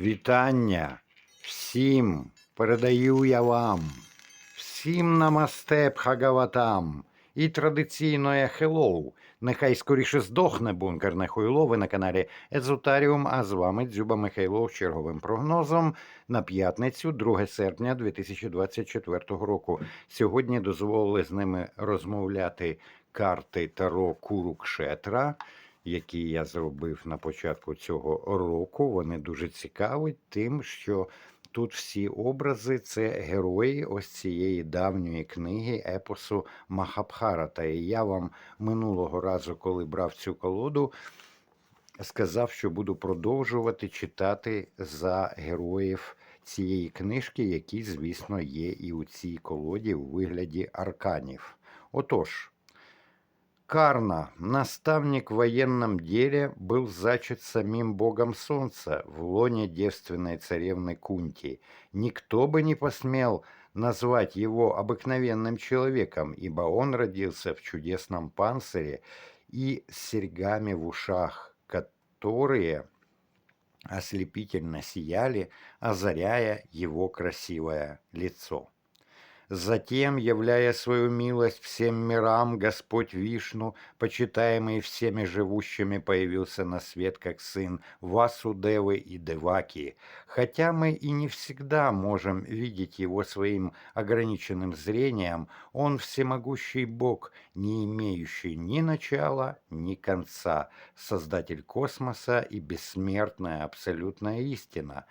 Вітання всім передаю я вам, всім намасте Бхагаватам і традиційне хеллоу. Нехай скоріше здохне бункерне хуйло. Ви на каналі Езотаріум, а з вами Дзюба Михайлов з черговим прогнозом на п'ятницю, 2 серпня 2024 року. Сьогодні дозволили з ними розмовляти карти Таро Курукшетра які я зробив на початку цього року. Вони дуже цікаві тим, що тут всі образи це герої ось цієї давньої книги епосу Махабхарата. І я вам минулого разу, коли брав цю колоду, сказав, що буду продовжувати читати за героїв. Цієї книжки, які, звісно, є і у цій колоді у вигляді арканів. Отож, Карна, наставник в военном деле, был зачат самим богом солнца в лоне девственной царевны Кунти. Никто бы не посмел назвать его обыкновенным человеком, ибо он родился в чудесном панцире и с серьгами в ушах, которые ослепительно сияли, озаряя его красивое лицо. Затем, являя свою милость всем мирам, Господь Вишну, почитаемый всеми живущими, появился на свет как сын Васудевы и Деваки. Хотя мы и не всегда можем видеть его своим ограниченным зрением, он всемогущий Бог, не имеющий ни начала, ни конца, создатель космоса и бессмертная абсолютная истина.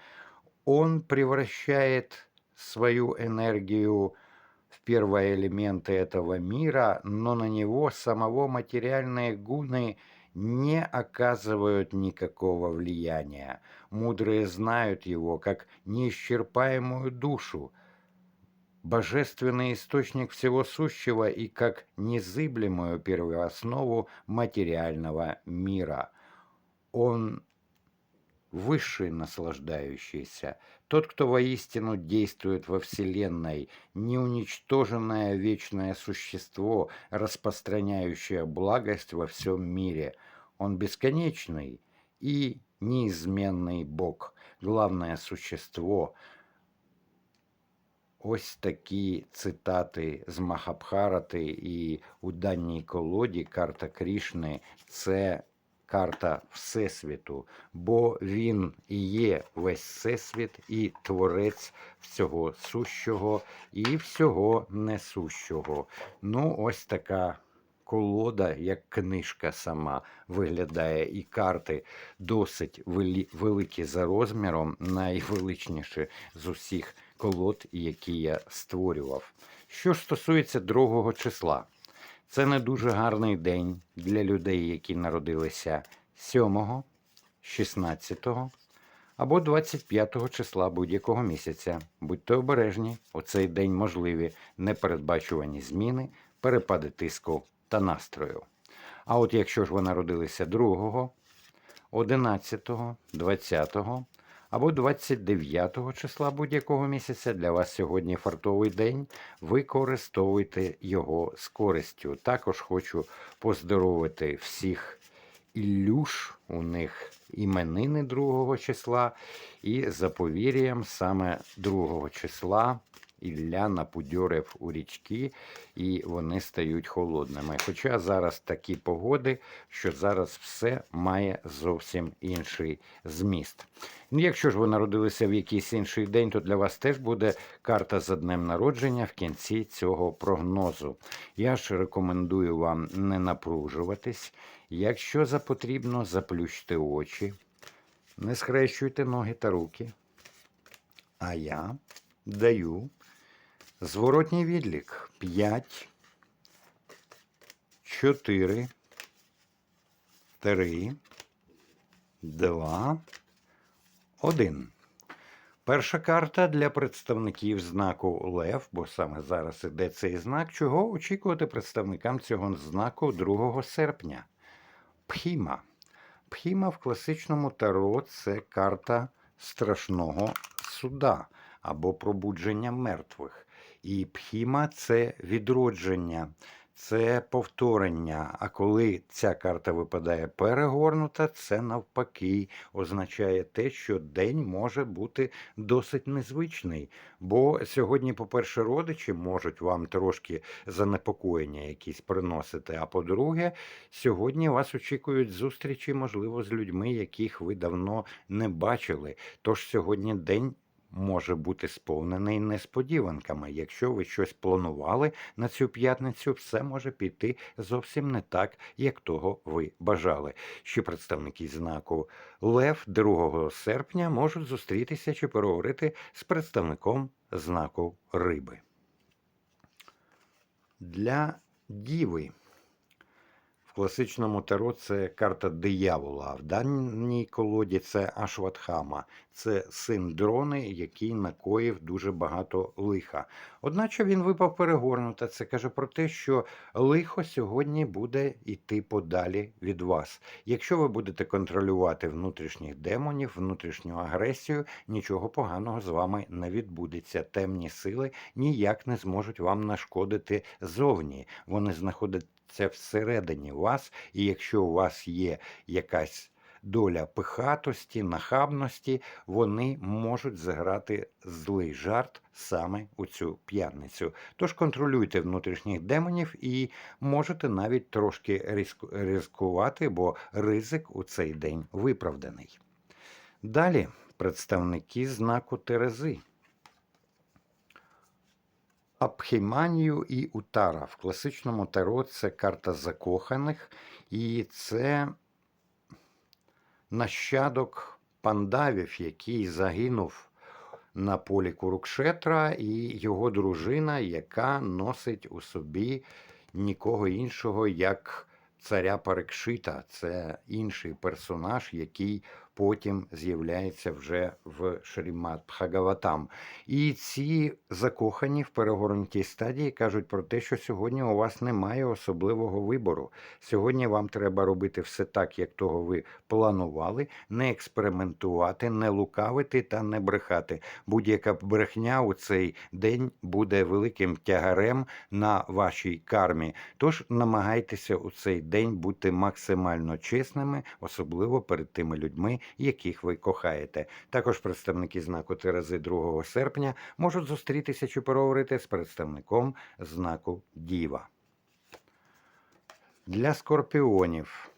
Он превращает свою энергию в первые элементы этого мира, но на него самого материальные гуны не оказывают никакого влияния. Мудрые знают его как неисчерпаемую душу, божественный источник всего сущего и как незыблемую первооснову материального мира. Он высший наслаждающийся, тот, кто воистину действует во Вселенной, неуничтоженное вечное существо, распространяющее благость во всем мире. Он бесконечный и неизменный Бог, главное существо. Ось такі цитати з Махабхарати і у даній колоді карта Крішни це карта Всесвіту, бо він і є весь всесвіт, і творець всього сущого і всього несущого. Ну, ось така. Колода, як книжка сама виглядає, і карти досить великі за розміром, найвеличніші з усіх колод, які я створював. Що ж стосується другого числа, це не дуже гарний день для людей, які народилися 7, 16 або 25 числа будь-якого місяця. Будьте обережні, у цей день можливі непередбачувані зміни, перепади тиску та настрою. А от якщо ж ви народилися 2, 11, 20 або 29 числа будь-якого місяця для вас сьогодні фартовий день. Використовуйте його з користю. Також хочу поздоровити всіх ілюш, у них іменини 2 числа, і за повір'ям саме 2 числа. Ілля напудьорив у річки, і вони стають холодними. Хоча зараз такі погоди, що зараз все має зовсім інший зміст. Ну, Якщо ж ви народилися в якийсь інший день, то для вас теж буде карта за днем народження в кінці цього прогнозу. Я ж рекомендую вам не напружуватись. Якщо за потрібно, заплющте очі, не схрещуйте ноги та руки. А я даю. Зворотній відлік 5, 4, 3, 2, 1. Перша карта для представників знаку Лев, бо саме зараз іде цей знак. Чого очікувати представникам цього знаку 2 серпня? Пхіма. Пхіма в класичному таро це карта страшного суда або пробудження мертвих. І пхіма це відродження. це повторення. А коли ця карта випадає перегорнута, це навпаки означає те, що день може бути досить незвичний. Бо сьогодні, по-перше, родичі можуть вам трошки занепокоєння якісь приносити. А по-друге, сьогодні вас очікують зустрічі, можливо, з людьми, яких ви давно не бачили. Тож сьогодні день. Може бути сповнений несподіванками. Якщо ви щось планували на цю п'ятницю, все може піти зовсім не так, як того ви бажали. Ще представники знаку Лев 2 серпня можуть зустрітися чи переговорити з представником знаку Риби. Для Діви класичному таро це карта диявола, а в даній колоді це Ашватхама. Це син дрони, який накоїв дуже багато лиха. Одначе він випав перегорнута. Це каже про те, що лихо сьогодні буде йти подалі від вас. Якщо ви будете контролювати внутрішніх демонів, внутрішню агресію, нічого поганого з вами не відбудеться. Темні сили ніяк не зможуть вам нашкодити зовні. Вони знаходяться всередині вас, і якщо у вас є якась доля пихатості, нахабності, вони можуть заграти злий жарт саме у цю п'ятницю. Тож контролюйте внутрішніх демонів і можете навіть трошки ризику- ризикувати, бо ризик у цей день виправданий. Далі представники знаку Терези. Абхіманію і Утара. В класичному таро це карта закоханих, і це нащадок пандавів, який загинув на полі Курукшетра, і його дружина, яка носить у собі нікого іншого, як царя Парикшита. Це інший персонаж, який потім з'являється вже в Шрімат Бхагаватам. І ці закохані в перегорнутій стадії кажуть про те, що сьогодні у вас немає особливого вибору. Сьогодні вам треба робити все так, як того ви планували, не експериментувати, не лукавити та не брехати. Будь-яка брехня у цей день буде великим тягарем на вашій кармі. Тож намагайтеся у цей день бути максимально чесними, особливо перед тими людьми, яких ви кохаєте. Також представники знаку Терези 2 серпня можуть зустрітися чи поговорити з представником знаку Діва. Для скорпіонів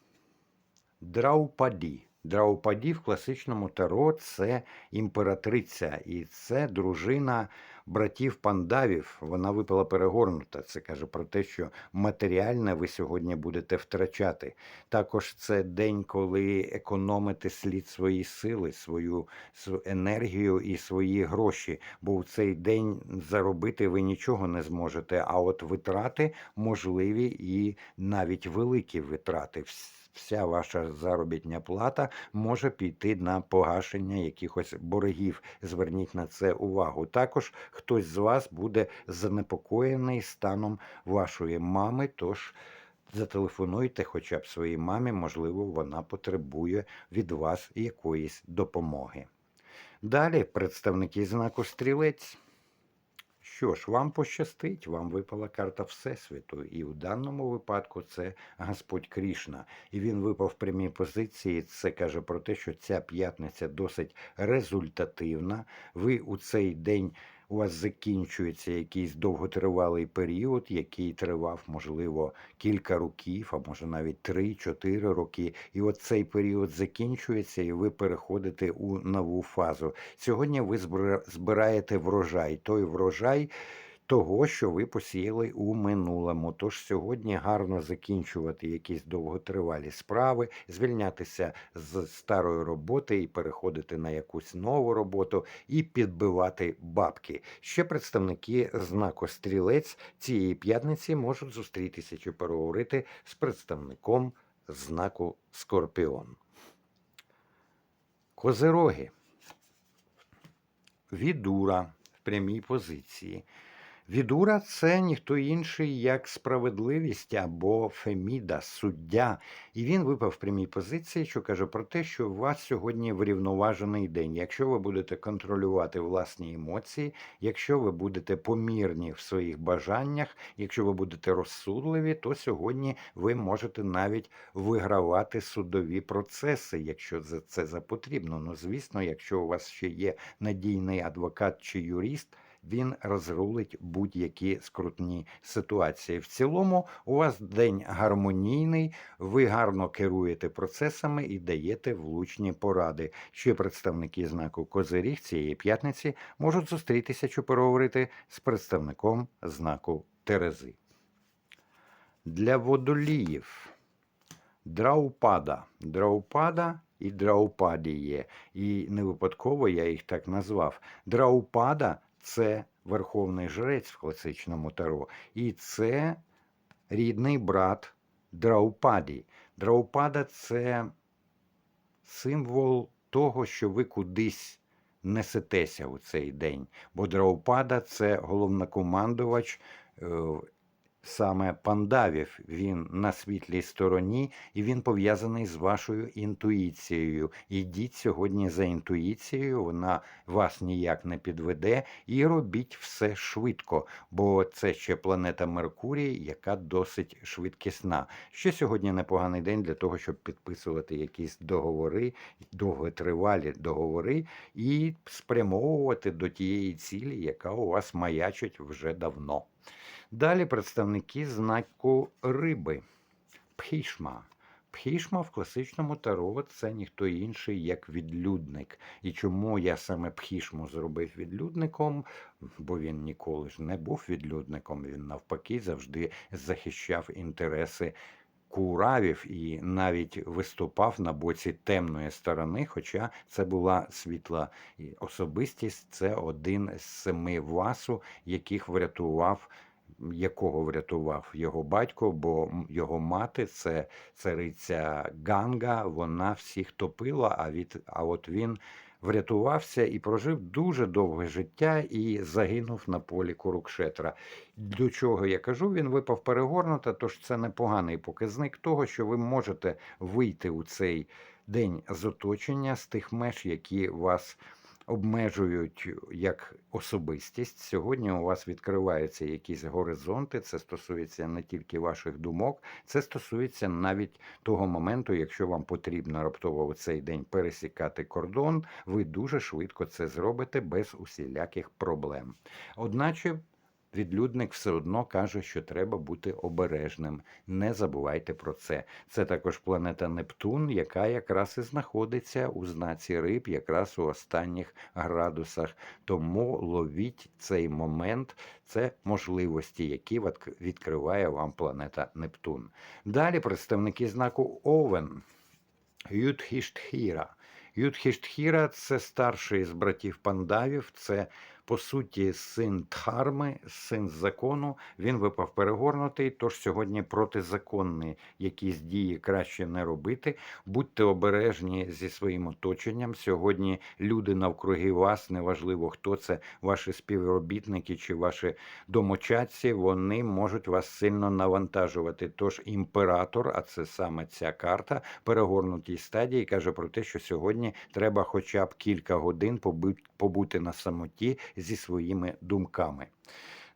Драупаді. Драупаді в класичному таро це імператриця, і це дружина братів пандавів. Вона випала перегорнута. Це каже про те, що матеріальне ви сьогодні будете втрачати. Також це день, коли економити слід свої сили, свою енергію і свої гроші. Бо в цей день заробити ви нічого не зможете. А от витрати можливі і навіть великі витрати. Вс- Вся ваша заробітня плата може піти на погашення якихось боргів. Зверніть на це увагу. Також хтось з вас буде занепокоєний станом вашої мами. Тож зателефонуйте хоча б своїй мамі, можливо, вона потребує від вас якоїсь допомоги. Далі представники знаку стрілець. Що ж, вам пощастить, вам випала карта Всесвіту, і в даному випадку це Господь Крішна. І він випав в прямій позиції. Це каже про те, що ця п'ятниця досить результативна. Ви у цей день у вас закінчується якийсь довготривалий період, який тривав, можливо, кілька років, а може навіть 3-4 роки. І от цей період закінчується, і ви переходите у нову фазу. Сьогодні ви збира- збираєте врожай, той врожай. Того, що ви посіяли у минулому. Тож сьогодні гарно закінчувати якісь довготривалі справи, звільнятися з старої роботи і переходити на якусь нову роботу і підбивати бабки. Ще представники знаку стрілець цієї п'ятниці можуть зустрітися чи переговорити з представником знаку Скорпіон. Козероги. Відура в прямій позиції. Відура це ніхто інший, як справедливість або Феміда, суддя. І він випав в прямій позиції, що каже про те, що у вас сьогодні врівноважений день. Якщо ви будете контролювати власні емоції, якщо ви будете помірні в своїх бажаннях, якщо ви будете розсудливі, то сьогодні ви можете навіть вигравати судові процеси, якщо це за потрібно. Ну, звісно, якщо у вас ще є надійний адвокат чи юрист. Він розрулить будь-які скрутні ситуації. В цілому, у вас день гармонійний, ви гарно керуєте процесами і даєте влучні поради. Ще представники знаку Козиріг цієї п'ятниці можуть зустрітися чи переговорити з представником знаку Терези. Для водоліїв Драупада. Драупада і Драупадіє. І не випадково я їх так назвав. Драупада це верховний жрець в класичному таро. І це рідний брат Драупаді. Драупада це символ того, що ви кудись несетеся у цей день. Бо Драупада це головнокомандувач. Саме пандавів він на світлій стороні, і він пов'язаний з вашою інтуїцією. Ідіть сьогодні за інтуїцією, вона вас ніяк не підведе, і робіть все швидко, бо це ще планета Меркурій, яка досить швидкісна. Ще сьогодні непоганий день для того, щоб підписувати якісь договори, довготривалі договори, і спрямовувати до тієї цілі, яка у вас маячить вже давно. Далі представники знаку риби. Пхішма. Пхішма в класичному таро це ніхто інший, як відлюдник. І чому я саме Пхішму зробив відлюдником? Бо він ніколи ж не був відлюдником. Він навпаки завжди захищав інтереси куравів і навіть виступав на боці темної сторони. Хоча це була світла особистість, це один з семи васу, яких врятував якого врятував його батько, бо його мати це цариця Ганга, вона всіх топила, а, від, а от він врятувався і прожив дуже довге життя і загинув на полі Курукшетра. До чого я кажу, він випав перегорнута, тож це непоганий показник того, що ви можете вийти у цей день з оточення, з тих меж, які вас обмежують як особистість. Сьогодні у вас відкриваються якісь горизонти. Це стосується не тільки ваших думок, це стосується навіть того моменту, якщо вам потрібно раптово у цей день пересікати кордон, ви дуже швидко це зробите без усіляких проблем. Одначе. Відлюдник все одно каже, що треба бути обережним. Не забувайте про це. Це також планета Нептун, яка якраз і знаходиться у знаці риб, якраз у останніх градусах. Тому ловіть цей момент, це можливості, які відкриває вам планета Нептун. Далі представники знаку Овен. Юдхіштхіра. Юдхіштхіра це старший з братів пандавів, це по суті син Дхарми, син закону. Він випав перегорнутий, тож сьогодні протизаконні якісь дії краще не робити. Будьте обережні зі своїм оточенням. Сьогодні люди навкруги вас, неважливо хто це, ваші співробітники чи ваші домочадці, вони можуть вас сильно навантажувати. Тож імператор, а це саме ця карта, перегорнутій стадії, каже про те, що сьогодні треба хоча б кілька годин побу- побути на самоті зі своїми думками.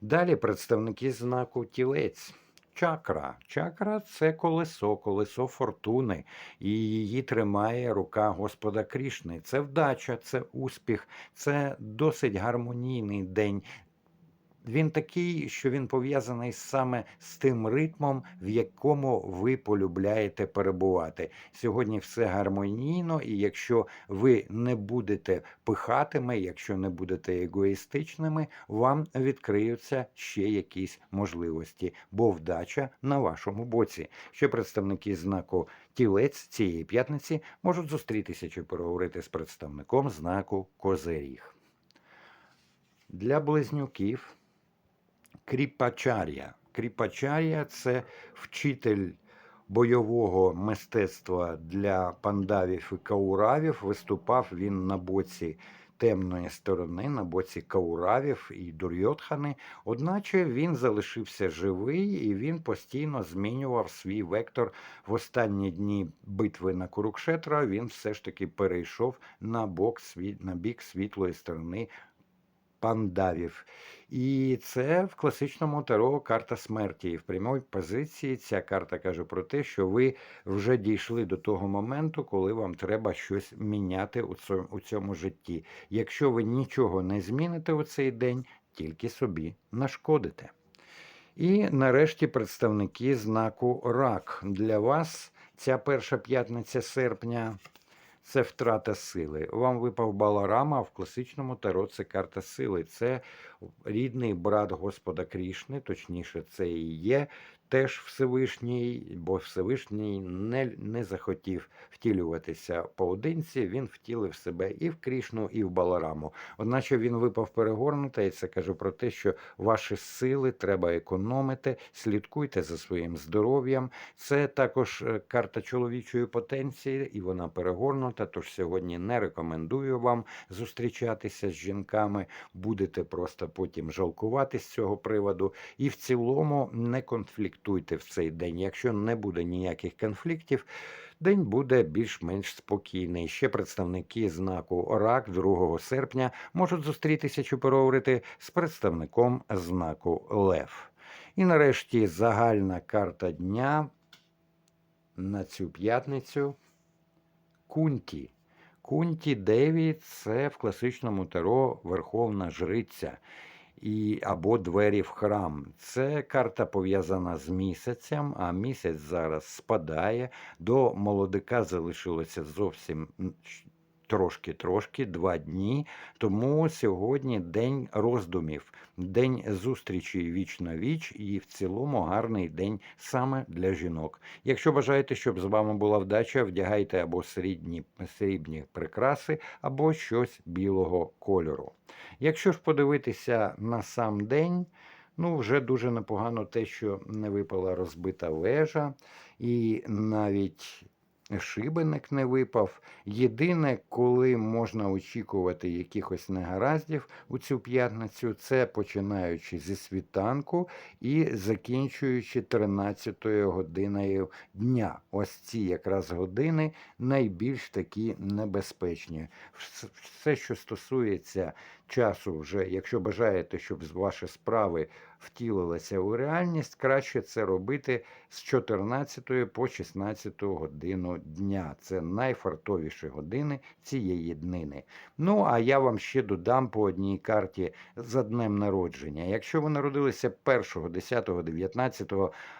Далі представники знаку тілець. Чакра. Чакра це колесо, колесо фортуни, і її тримає рука Господа Крішни. Це вдача, це успіх, це досить гармонійний день. Він такий, що він пов'язаний саме з тим ритмом, в якому ви полюбляєте перебувати. Сьогодні все гармонійно, і якщо ви не будете пихатими, якщо не будете егоїстичними, вам відкриються ще якісь можливості, бо вдача на вашому боці. Ще представники знаку тілець цієї п'ятниці можуть зустрітися чи переговорити з представником знаку Козиріг. Для близнюків Кріпачарія. Кріпачарія це вчитель бойового мистецтва для пандавів і кауравів. Виступав він на боці темної сторони на боці Кауравів і Дурйотхани, одначе він залишився живий і він постійно змінював свій вектор в останні дні битви на Курукшетра. Він все ж таки перейшов на бік світлої сторони пандавів. І це в класичному таро карта смерті. І в прямій позиції ця карта каже про те, що ви вже дійшли до того моменту, коли вам треба щось міняти у цьому, у цьому житті. Якщо ви нічого не зміните у цей день, тільки собі нашкодите. І нарешті представники знаку РАК. Для вас ця перша п'ятниця серпня це втрата сили. Вам випав Баларама, а в класичному таро це карта сили. Це рідний брат Господа Крішни, точніше, це і є теж Всевишній, бо Всевишній не, не захотів втілюватися поодинці, він втілив себе і в Крішну, і в Балараму. Одначе він випав перегорнута, і це каже про те, що ваші сили треба економити, слідкуйте за своїм здоров'ям. Це також е, карта чоловічої потенції, і вона перегорнута. Тож сьогодні не рекомендую вам зустрічатися з жінками, будете просто потім жалкувати з цього приводу. І в цілому не конфліктуйте в цей день. Якщо не буде ніяких конфліктів, день буде більш-менш спокійний. Ще представники знаку РАК 2 серпня можуть зустрітися чи переговорити з представником знаку Лев. І нарешті загальна карта дня на цю п'ятницю Кунті. Кунті Деві це в класичному таро Верховна Жриця і, або двері в храм. Це карта пов'язана з місяцем, а місяць зараз спадає. До молодика залишилося зовсім трошки-трошки, два дні. Тому сьогодні день роздумів, день зустрічі віч на віч, і в цілому гарний день саме для жінок. Якщо бажаєте, щоб з вами була вдача, вдягайте або срібні, срібні прикраси, або щось білого кольору. Якщо ж подивитися на сам день, ну вже дуже непогано те, що не випала розбита вежа, і навіть шибеник не випав. Єдине, коли можна очікувати якихось негараздів у цю п'ятницю, це починаючи зі світанку і закінчуючи 13 годиною дня. Ось ці якраз години найбільш такі небезпечні. Все, що стосується часу, вже якщо бажаєте, щоб ваші справи втілилися у реальність, краще це робити з 14 по 16 годину дня. Це найфартовіші години цієї днини. Ну, а я вам ще додам по одній карті за днем народження. Якщо ви народилися 1, 10, 19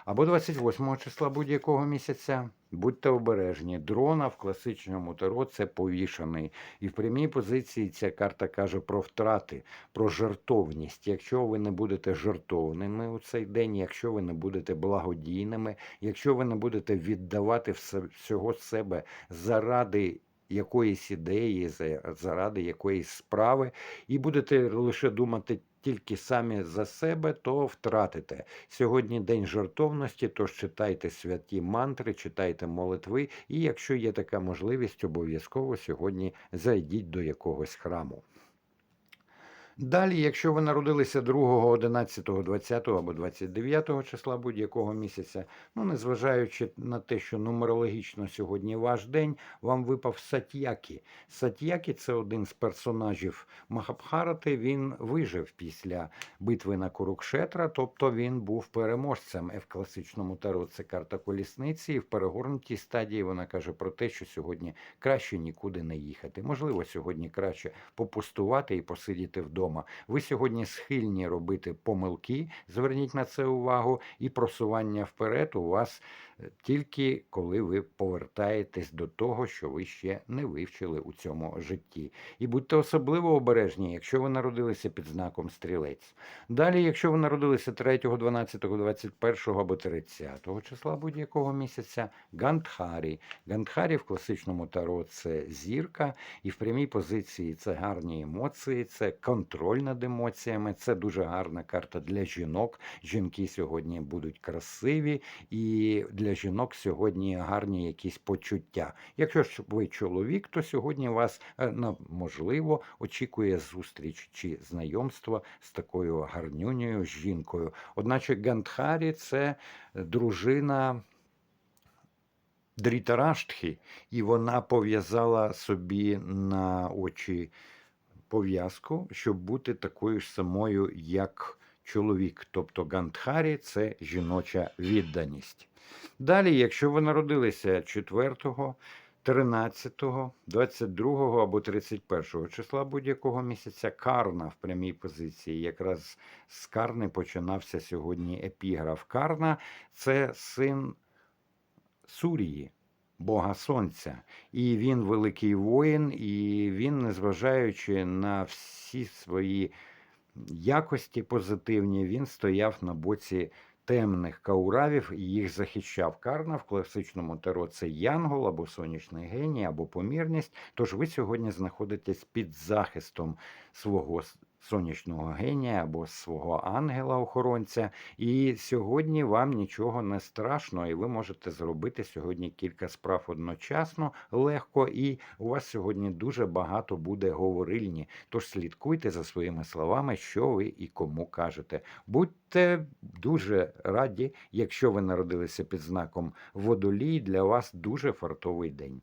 або 28 числа будь-якого місяця, будьте обережні. Дрона в класичному таро це повішаний. І в прямій позиції ця карта каже про втрати, про жертовність. Якщо ви не будете жертовними у цей день, якщо ви не будете благодійними, якщо ви не будете віддавати всього себе заради якоїсь ідеї, заради якоїсь справи, і будете лише думати. Тільки самі за себе, то втратите. Сьогодні день жертовності, тож читайте святі мантри, читайте молитви, і якщо є така можливість, обов'язково сьогодні зайдіть до якогось храму. Далі, якщо ви народилися 2, 11, 20 або 29 числа будь-якого місяця, ну незважаючи на те, що нумерологічно сьогодні ваш день, вам випав Сатьякі. Сатьякі це один з персонажів Махабхарати. Він вижив після битви на Курукшетра, тобто він був переможцем. І в класичному таро це карта колісниці, і в перегорнутій стадії вона каже про те, що сьогодні краще нікуди не їхати. Можливо, сьогодні краще попустувати і посидіти вдома. Ви сьогодні схильні робити помилки, зверніть на це увагу, і просування вперед у вас тільки коли ви повертаєтесь до того, що ви ще не вивчили у цьому житті. І будьте особливо обережні, якщо ви народилися під знаком стрілець. Далі, якщо ви народилися 3, 12, 21 або 30 числа будь-якого місяця, Гандхарі. Гандхарі в класичному таро це зірка, і в прямій позиції це гарні емоції, це контроль над емоціями. Це дуже гарна карта для жінок. Жінки сьогодні будуть красиві, і для для жінок сьогодні гарні якісь почуття. Якщо ж ви чоловік, то сьогодні вас е, можливо очікує зустріч чи знайомство з такою гарнюнею жінкою. Одначе Гандхарі це дружина Дрітараштхи, і вона пов'язала собі на очі пов'язку, щоб бути такою ж самою, як чоловік. Тобто Гандхарі це жіноча відданість. Далі, якщо ви народилися 4, 13, 22 або 31 числа будь-якого місяця, карна в прямій позиції. Якраз з карни починався сьогодні епіграф. Карна це син Сурії, Бога Сонця. І він великий воїн, і він, незважаючи на всі свої якості позитивні, він стояв на боці темних кауравів і їх захищав. Карна в класичному таро це янгол або сонячний геній, або помірність. Тож ви сьогодні знаходитесь під захистом свого сонячного генія або свого ангела-охоронця. І сьогодні вам нічого не страшно, і ви можете зробити сьогодні кілька справ одночасно легко, і у вас сьогодні дуже багато буде говорильні. Тож слідкуйте за своїми словами, що ви і кому кажете. Будьте дуже раді, якщо ви народилися під знаком водолій, для вас дуже фартовий день.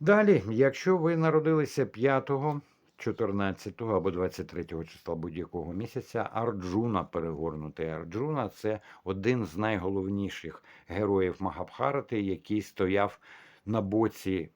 Далі, якщо ви народилися 5, 14 або 23 числа будь-якого місяця, Арджуна перегорнутий. Арджуна це один з найголовніших героїв Магабхарати, який стояв на боці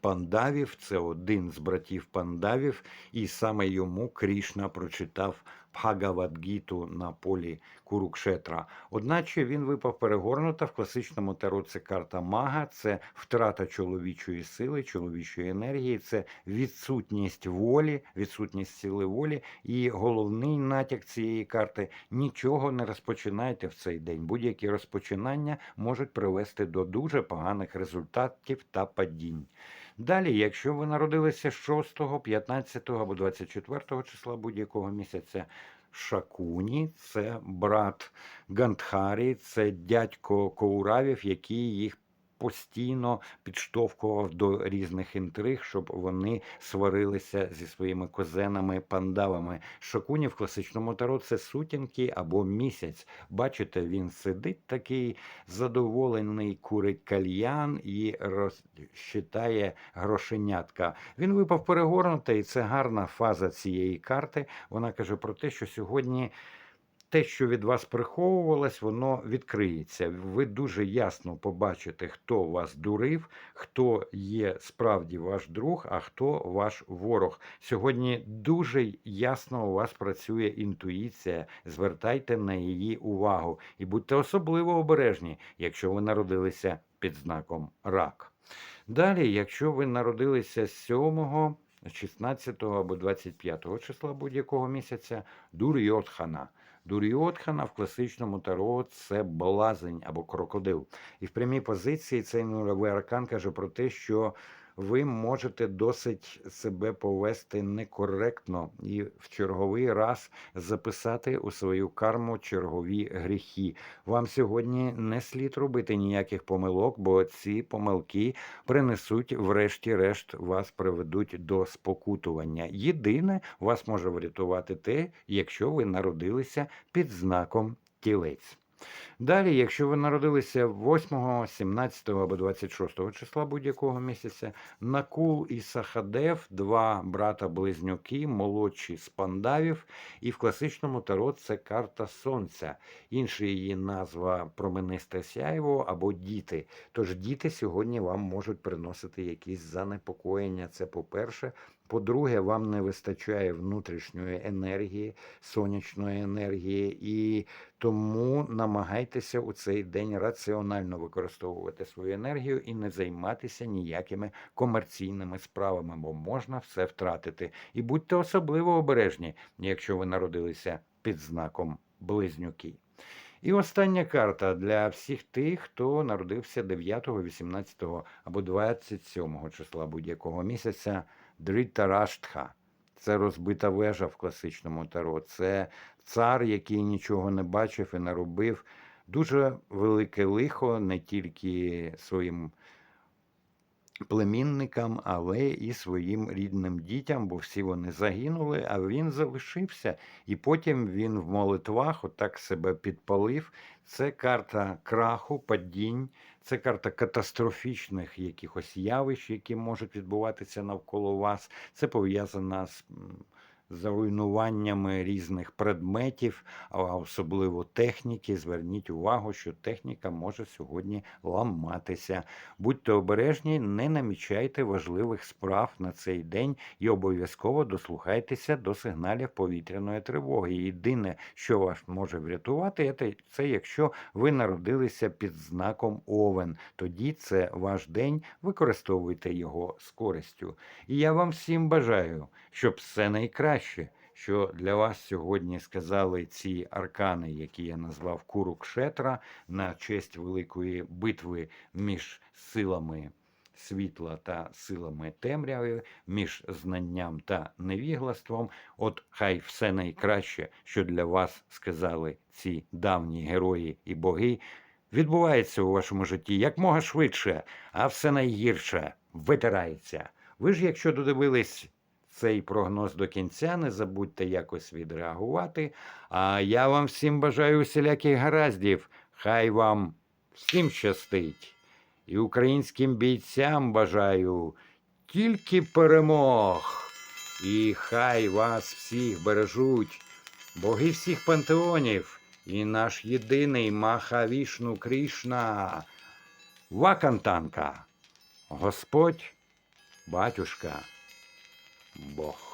пандавів. Це один з братів пандавів, і саме йому Крішна прочитав Бхагавадгіту на полі Курукшетра. Одначе він випав перегорнута в класичному таро це карта мага, це втрата чоловічої сили, чоловічої енергії, це відсутність волі, відсутність сили волі. І головний натяк цієї карти нічого не розпочинайте в цей день. Будь-які розпочинання можуть привести до дуже поганих результатів та падінь. Далі, якщо ви народилися 6, 15 або 24 числа будь-якого місяця, Шакуні це брат Гандхарі, це дядько Коуравів, який їх постійно підштовхував до різних інтриг, щоб вони сварилися зі своїми козенами пандавами. Шакуні в класичному таро це сутінки або місяць. Бачите, він сидить такий задоволений, курить кальян і розчитає грошенятка. Він випав перегорнутий, це гарна фаза цієї карти. Вона каже про те, що сьогодні. Те, що від вас приховувалось, воно відкриється. Ви дуже ясно побачите, хто вас дурив, хто є справді ваш друг, а хто ваш ворог. Сьогодні дуже ясно у вас працює інтуїція. Звертайте на її увагу і будьте особливо обережні, якщо ви народилися під знаком рак. Далі, якщо ви народилися 7, 16 або 25 числа будь-якого місяця, Дурйотхана. Дурйотхана в класичному таро це блазень або крокодил. І в прямій позиції цей нульовий аркан каже про те, що ви можете досить себе повести некоректно і в черговий раз записати у свою карму чергові гріхи. Вам сьогодні не слід робити ніяких помилок, бо ці помилки принесуть, врешті-решт, вас приведуть до спокутування. Єдине, вас може врятувати те, якщо ви народилися під знаком тілець. Далі, якщо ви народилися 8, 17 або 26 числа будь-якого місяця, Накул і Сахадев, два брата-близнюки, молодші з пандавів, і в класичному таро це карта Сонця. Інша її назва променисте сяйво або діти. Тож діти сьогодні вам можуть приносити якісь занепокоєння. Це по-перше. По-друге, вам не вистачає внутрішньої енергії, сонячної енергії, і тому намагайтеся у цей день раціонально використовувати свою енергію і не займатися ніякими комерційними справами, бо можна все втратити. І будьте особливо обережні, якщо ви народилися під знаком близнюки. І остання карта для всіх тих, хто народився 9, 18 або 27 числа будь-якого місяця. Дрітараштха. Це розбита вежа в класичному таро. Це цар, який нічого не бачив і не робив дуже велике лихо не тільки своїм племінникам, але і своїм рідним дітям, бо всі вони загинули, а він залишився. І потім він в молитвах отак себе підпалив. Це карта краху, падінь, це карта катастрофічних якихось явищ, які можуть відбуватися навколо вас. Це пов'язано з м, зруйнуваннями різних предметів, а особливо техніки. Зверніть увагу, що техніка може сьогодні ламатися. Будьте обережні, не намічайте важливих справ на цей день і обов'язково дослухайтеся до сигналів повітряної тривоги. Єдине, що вас може врятувати, це, якщо ви народилися під знаком Овен. Тоді це ваш день, використовуйте його з користю. І я вам всім бажаю, щоб все найкраще, що для вас сьогодні сказали ці аркани, які я назвав Курукшетра, на честь великої битви між силами світла та силами темряви, між знанням та невіглаством. От хай все найкраще, що для вас сказали ці давні герої і боги, відбувається у вашому житті якмога швидше, а все найгірше витирається. Ви ж, якщо додивились цей прогноз до кінця, не забудьте якось відреагувати. А я вам всім бажаю усіляких гараздів. Хай вам всім щастить. І українським бійцям бажаю тільки перемог. І хай вас всіх бережуть, боги всіх пантеонів, і наш єдиний Махавішну Крішна, Вакантанка, Господь, батюшка, Бог.